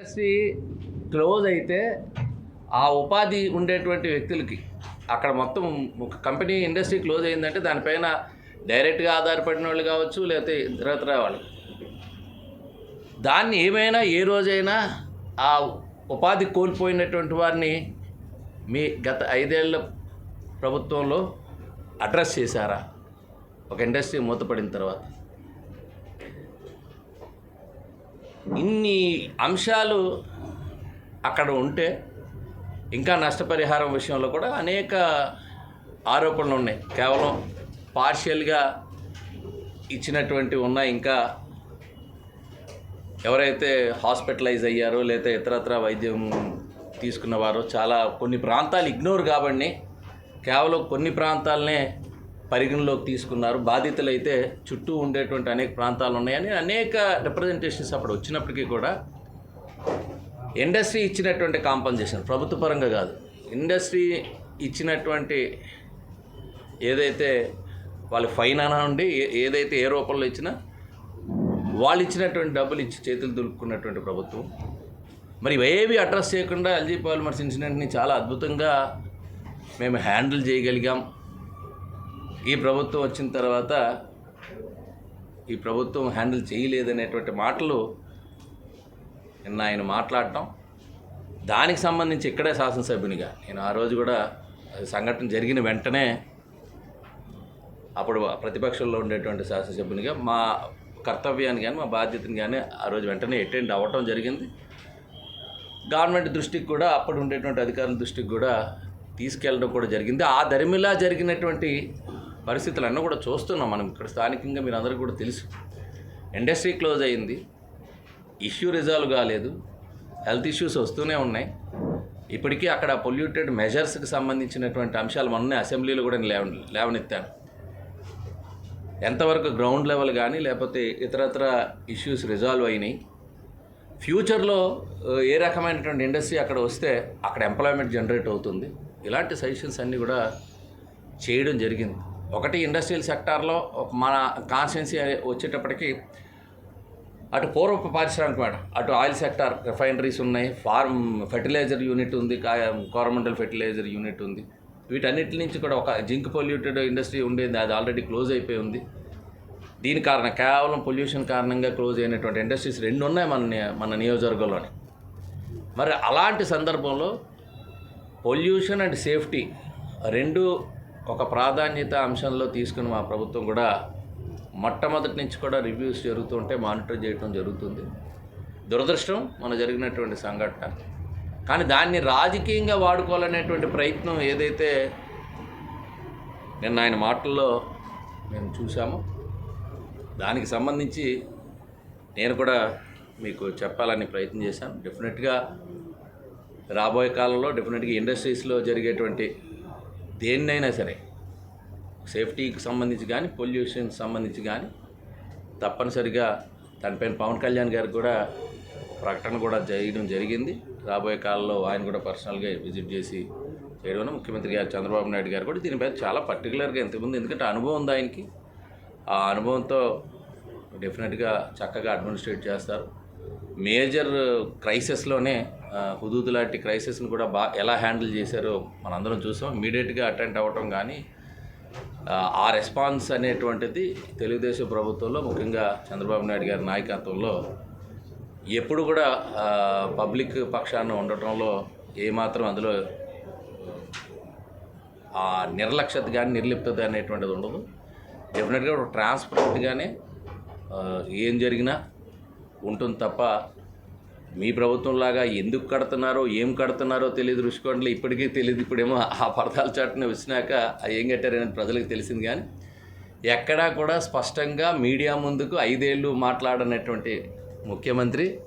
Industry close అయితే ఆ ఉపాధి ఉండేటువంటి వ్యక్తులకి అక్కడ మొత్తం ఒక కంపెనీ ఇండస్ట్రీ క్లోజ్ అయిందంటే దానిపైన డైరెక్ట్గా ఆధారపడిన వాళ్ళు కావచ్చు లేకపోతే ఇతరత్ర వాళ్ళు. దాన్ని ఏమైనా ఏ రోజైనా ఆ ఉపాధి కోల్పోయినటువంటి వారిని మీ గత ఐదేళ్ళ ప్రభుత్వంలో అడ్రస్ చేశారా? ఒక ఇండస్ట్రీ మూతపడిన తర్వాత. ఇన్ని అంశాలు అక్కడ ఉంటే ఇంకా నష్టపరిహారం విషయంలో కూడా అనేక ఆరోపణలు ఉన్నాయి. కేవలం పార్షియల్గా ఇచ్చినటువంటి ఉన్నాయి. ఇంకా ఎవరైతే హాస్పిటలైజ్ అయ్యారో లేదా ఇతరత్ర వైద్యం తీసుకున్నవారో చాలా కొన్ని ప్రాంతాలు ఇగ్నోర్ కాబట్టి కేవలం కొన్ని ప్రాంతాలనే పరిగణలోకి తీసుకున్నారు. బాధితులు అయితే చుట్టూ ఉండేటువంటి అనేక ప్రాంతాలు ఉన్నాయని అనేక రిప్రజెంటేషన్స్ అప్పుడు వచ్చినప్పటికీ కూడా ఇండస్ట్రీ ఇచ్చినటువంటి కాంపన్సేషన్ ప్రభుత్వ పరంగా కాదు. ఇండస్ట్రీ ఇచ్చినటువంటి ఏదైతే వాళ్ళు ఫైన్ అనండి ఏ- ఏదైతే ఏ రూపంలో ఇచ్చినా వాళ్ళు ఇచ్చినటువంటి డబ్బులు ఇచ్చి చేతులు దులుపుకున్నటువంటి ప్రభుత్వం. మరి ఇవేవి అడ్రస్ చేయకుండా ఎల్జీ పాలిమర్స్ ఇన్సిడెంట్ని చాలా అద్భుతంగా మేము హ్యాండిల్ చేయగలిగాం. ఈ ప్రభుత్వం వచ్చిన తర్వాత ఈ ప్రభుత్వం హ్యాండిల్ చేయలేదనేటువంటి మాటలు నిన్న ఆయన మాట్లాడటం. దానికి సంబంధించి ఇక్కడే శాసనసభ్యునిగా నేను ఆ రోజు కూడా సంఘటన జరిగిన వెంటనే అప్పుడు ప్రతిపక్షంలో ఉండేటువంటి శాసనసభ్యునిగా మా కర్తవ్యాన్ని కానీ మా బాధ్యతని కానీ ఆ రోజు వెంటనే అటెండ్ అవ్వటం జరిగింది. గవర్నమెంట్ దృష్టికి కూడా అప్పుడు ఉండేటువంటి అధికారుల దృష్టికి కూడా తీసుకెళ్ళడం కూడా జరిగింది. ఆ దరిమిలా జరిగినటువంటి పరిస్థితులన్నీ కూడా చూస్తున్నాం మనం ఇక్కడ స్థానికంగా మీరు అందరికీ కూడా తెలుసు. ఇండస్ట్రీ క్లోజ్ అయింది. ఇష్యూ రిజాల్వ్ కాలేదు. హెల్త్ ఇష్యూస్ వస్తూనే ఉన్నాయి. ఇప్పటికీ అక్కడ పొల్యూటెడ్ మెజర్స్కి సంబంధించినటువంటి అంశాలు మొన్నే అసెంబ్లీలో కూడా లేవ లేవనెత్తాను. ఎంతవరకు గ్రౌండ్ లెవెల్ కానీ లేకపోతే ఇతరత్ర ఇష్యూస్ రిజాల్వ్ అయినాయి. ఫ్యూచర్లో ఏ రకమైనటువంటి ఇండస్ట్రీ అక్కడ వస్తే అక్కడ ఎంప్లాయ్మెంట్ జనరేట్ అవుతుంది. ఇలాంటి సజెషన్స్ అన్నీ కూడా చేయడం జరిగింది. ఒకటి ఇండస్ట్రియల్ సెక్టార్లో మన కాన్స్టిట్యున్సీ వచ్చేటప్పటికి అటు పూర్వపు పారిశ్రామిక మేడం అటు ఆయిల్ సెక్టార్ రిఫైనరీస్ ఉన్నాయి ఫార్మ్ ఫెర్టిలైజర్ యూనిట్ ఉంది కోరమండల్ ఫెర్టిలైజర్ యూనిట్ ఉంది. వీటన్నిటి నుంచి కూడా ఒక జింక్ పొల్యూటెడ్ ఇండస్ట్రీ ఉండేది అది ఆల్రెడీ క్లోజ్ అయిపోయి ఉంది. దీని కారణం కేవలం పొల్యూషన్ కారణంగా క్లోజ్ అయినటువంటి ఇండస్ట్రీస్ రెండు ఉన్నాయి మన మన నియోజకవర్గంలోని. మరి అలాంటి సందర్భంలో పొల్యూషన్ అండ్ సేఫ్టీ రెండు ఒక ప్రాధాన్యత అంశంలో తీసుకుని మా ప్రభుత్వం కూడా మొట్టమొదటి నుంచి కూడా రివ్యూస్ జరుగుతుంటే మానిటర్ చేయడం జరుగుతుంది. దురదృష్టం మన జరిగినటువంటి సంఘటన. కానీ దాన్ని రాజకీయంగా వాడుకోవాలనేటువంటి ప్రయత్నం ఏదైతే నిన్న ఆయన మాటల్లో మేము చూసామో దానికి సంబంధించి నేను కూడా మీకు చెప్పాలని ప్రయత్నం చేశాను. డెఫినెట్గా రాబోయే కాలంలో డెఫినెట్గా ఇండస్ట్రీస్లో జరిగేటువంటి దేన్నైనా సరే సేఫ్టీకి సంబంధించి కానీ పొల్యూషన్ సంబంధించి కానీ తప్పనిసరిగా దానిపైన పవన్ కళ్యాణ్ గారికి కూడా ప్రకటన కూడా చేయడం జరిగింది. రాబోయే కాలంలో ఆయన కూడా పర్సనల్గా విజిట్ చేసి చేయడం ముఖ్యమంత్రి గారు చంద్రబాబు నాయుడు గారు కూడా దీనిపై చాలా పర్టికులర్గా ఎంతమంది ఎందుకంటే అనుభవం ఉంది ఆయనకి. ఆ అనుభవంతో డెఫినెట్గా చక్కగా అడ్మినిస్ట్రేట్ చేస్తారు. మేజర్ క్రైసిస్లోనే హుదూద్ లాంటి క్రైసిస్ని కూడా బా ఎలా హ్యాండిల్ చేశారో మనందరం చూసాం. ఇమీడియట్గా అటెండ్ అవ్వటం కానీ ఆ, రెస్పాన్స్ అనేటువంటిది తెలుగుదేశం ప్రభుత్వంలో ముఖ్యంగా చంద్రబాబు నాయుడు గారి నాయకత్వంలో ఎప్పుడు కూడా పబ్లిక్ పక్షాన ఉండటంలో ఏమాత్రం అందులో ఆ నిర్లక్ష్యత కానీ నిర్లిప్తత అనేటువంటిది ఉండదు. డెఫినెట్గా ట్రాన్స్పరెంట్గానే ఏం జరిగినా ఉంటుంది తప్ప మీ ప్రభుత్వంలాగా ఎందుకు కడుతున్నారో ఏం కడుతున్నారో తెలియదు రుషికొండలు. ఇప్పటికీ తెలియదు. ఇప్పుడేమో ఆ పడతాల చాటున వచ్చినాక ఏం కట్టారనేది ప్రజలకు తెలిసింది కానీ ఎక్కడా కూడా స్పష్టంగా మీడియా ముందుకు ఐదేళ్ళు మాట్లాడనటువంటి ముఖ్యమంత్రి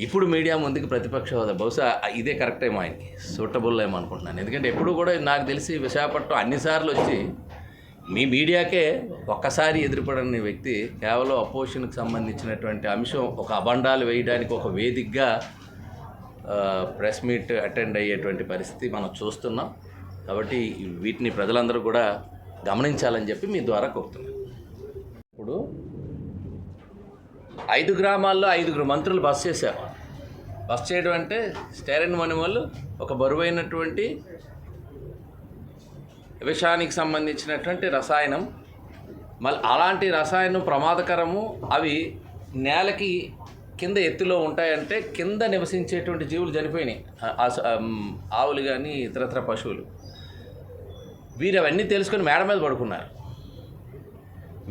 ఇప్పుడు మీడియా ముందుకు ప్రతిపక్ష హోదా. బహుశా ఇదే కరెక్ట్ ఏమో ఆయనకి. సూటబుల్ ఏమో అనుకుంటున్నాను. ఎందుకంటే ఎప్పుడు కూడా నాకు తెలిసి విశాఖపట్నం అన్నిసార్లు వచ్చి మీ మీడియాకే ఒక్కసారి ఎదురుపడని వ్యక్తి కేవలం అపోజిషన్కి సంబంధించినటువంటి అంశం ఒక అబండాలు వేయడానికి ఒక వేదికగా ప్రెస్ మీట్ అటెండ్ అయ్యేటువంటి పరిస్థితి మనం చూస్తున్నాం. కాబట్టి వీటిని ప్రజలందరూ కూడా గమనించాలని చెప్పి మీ ద్వారా కోరుతున్నాను ఇప్పుడు ఐదు గ్రామాల్లో ఐదుగురు మంత్రులు బస్ చేశారు. బస్ చేయడం అంటే స్టైరన్ మని వాళ్ళు ఒక బరువైనటువంటి విషానికి సంబంధించినటువంటి రసాయనం. మళ్ళీ అలాంటి రసాయనం ప్రమాదకరము అవి నేలకి కింద ఎత్తులో ఉంటాయంటే కింద నివసించేటువంటి జీవులు చనిపోయినాయి. ఆవులు కానీ ఇతరత్ర పశువులు. వీరు అవన్నీ తెలుసుకొని మేడ మీద పడుకున్నారు.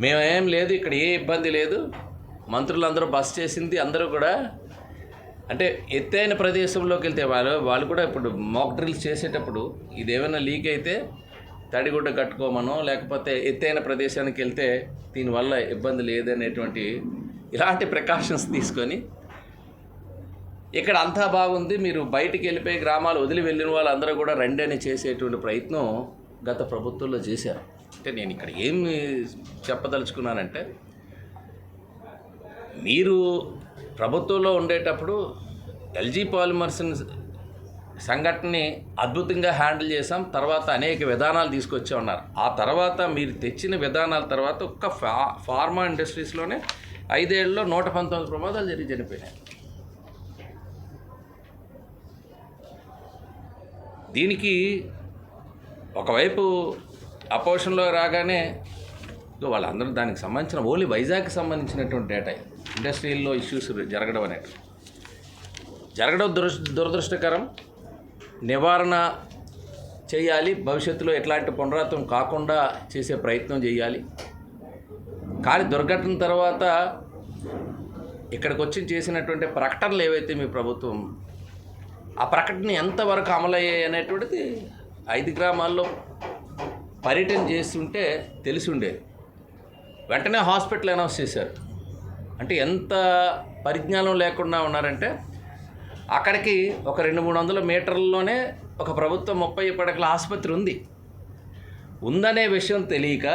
మేమేం లేదు ఇక్కడ ఏ ఇబ్బంది లేదు. మంత్రులందరూ బస్ చేసింది అందరూ కూడా అంటే ఎత్తైన ప్రదేశంలోకి వెళ్తే వాళ్ళు వాళ్ళు కూడా ఇప్పుడు మాక్ డ్రిల్స్ చేసేటప్పుడు ఇదేమైనా లీక్ అయితే తడిగుడ్డ కట్టుకోమనో లేకపోతే ఎత్తైన ప్రదేశానికి వెళ్తే దీనివల్ల ఇబ్బంది లేదనేటువంటి ఇలాంటి ప్రికాషన్స్ తీసుకొని ఇక్కడ అంతా బాగుంది మీరు బయటికి వెళ్ళిపోయి గ్రామాలు వదిలి వెళ్ళిన వాళ్ళందరూ కూడా రండి అని చేసేటువంటి ప్రయత్నం గత ప్రభుత్వంలో చేశారు. అంటే నేను ఇక్కడ ఏమి చెప్పదలుచుకున్నానంటే మీరు ప్రభుత్వంలో ఉండేటప్పుడు ఎల్జీ పాలిమర్స్ని సంఘటనని అద్భుతంగా హ్యాండిల్ చేసాం తర్వాత అనేక విధానాలు తీసుకొచ్చే ఉన్నారు ఆ తర్వాత మీరు తెచ్చిన విధానాల తర్వాత ఒక్క ఫా ఫార్మా ఇండస్ట్రీస్లోనే ఐదేళ్ళలో నూట పంతొమ్మిది ప్రమాదాలు జరిగి చనిపోయినాయి. దీనికి ఒకవైపు అపోషన్లో రాగానే ఇదిగో వాళ్ళందరూ దానికి సంబంధించిన ఓన్లీ వైజాగ్కి సంబంధించినటువంటి డేటా ఇండస్ట్రీల్లో ఇష్యూస్ జరగడం అనేది జరగడం దురదృష్టకరం. నివారణ చేయాలి. భవిష్యత్తులో ఎట్లాంటి పునరావృతం కాకుండా చేసే ప్రయత్నం చేయాలి. కానీ దుర్ఘటన తర్వాత ఇక్కడికి వచ్చి చేసినటువంటి ప్రకటనలు ఏవైతే మీ ప్రభుత్వం ఆ ప్రకటన ఎంతవరకు అమలయ్యాయి అనేటువంటిది ఐదు గ్రామాల్లో పర్యటన చేస్తుంటే తెలిసి ఉండేది వెంటనే హాస్పిటల్ అనౌన్స్ చేశారు. అంటే ఎంత పరిజ్ఞానం లేకుండా ఉన్నారంటే అక్కడికి ఒక రెండు మూడు వందల మీటర్లలోనే ఒక ప్రభుత్వ ముప్పై పడకల ఆసుపత్రి ఉంది. ఉందనే విషయం తెలియక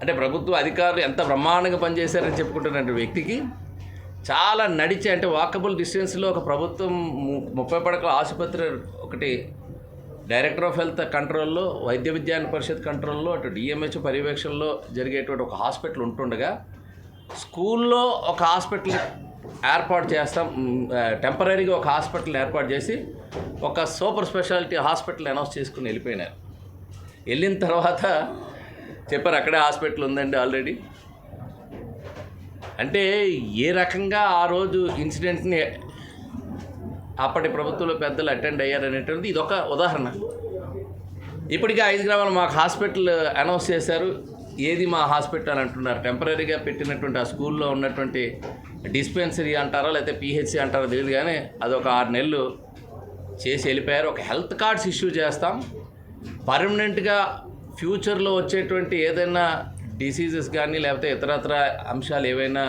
అంటే ప్రభుత్వ అధికారులు ఎంత బ్రహ్మాండంగా పనిచేశారని చెప్పుకుంటున్న వ్యక్తికి చాలా నడిచి అంటే వాకబుల్ డిస్టెన్స్లో ఒక ప్రభుత్వం ము- ముప్పై పడకల ఆసుపత్రి ఒకటి డైరెక్టర్ ఆఫ్ హెల్త్ కంట్రోల్లో వైద్య విజ్ఞాన పరిషత్ కంట్రోల్లో అటు డిఎంహెచ్ పర్యవేక్షణలో జరిగేటువంటి ఒక హాస్పిటల్ ఉంటుండగా స్కూల్లో ఒక హాస్పిటల్ ఏర్పాటు చేస్తాం. టెంపరీగా ఒక హాస్పిటల్ ఏర్పాటు చేసి ఒక సూపర్ స్పెషాలిటీ హాస్పిటల్ అనౌన్స్ చేసుకుని వెళ్ళిపోయినారు. వెళ్ళిన తర్వాత చెప్పారు అక్కడే హాస్పిటల్ ఉందండి ఆల్రెడీ. అంటే ఏ రకంగా ఆ రోజు ఇన్సిడెంట్ని అప్పటి ప్రభుత్వంలో పెద్దలు అటెండ్ అయ్యారనేటువంటిది ఇది ఒక ఉదాహరణ. ఇప్పటికే ఐదు గ్రామాలు మాకు హాస్పిటల్ అనౌన్స్ చేశారు. ఏది మా హాస్పిటల్ అంటున్నారు? టెంపరీగా పెట్టినటువంటి ఆ స్కూల్లో ఉన్నటువంటి డిస్పెన్సరీ అంటారా లేకపోతే పిహెచ్సి అంటారో తెలియదు కానీ అది ఒక ఆరు నెలలు చేసి వెళ్ళిపోయారు. ఒక హెల్త్ కార్డ్స్ ఇష్యూ చేస్తాం. పర్మనెంట్గా ఫ్యూచర్లో వచ్చేటువంటి ఏదైనా డిసీజెస్ కానీ లేకపోతే ఇతరత్ర అంశాలు ఏవైనా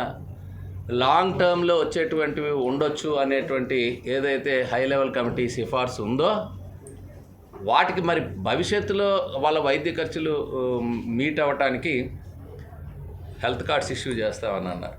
లాంగ్ టర్మ్లో వచ్చేటువంటివి ఉండొచ్చు అనేటువంటి ఏదైతే హై లెవెల్ కమిటీ సిఫార్సు ఉందో వాటికి మరి భవిష్యత్తులో వాళ్ళ వైద్య ఖర్చులు మీట్ అవ్వటానికి హెల్త్ కార్డ్స్ ఇష్యూ చేస్తామని అన్నారు.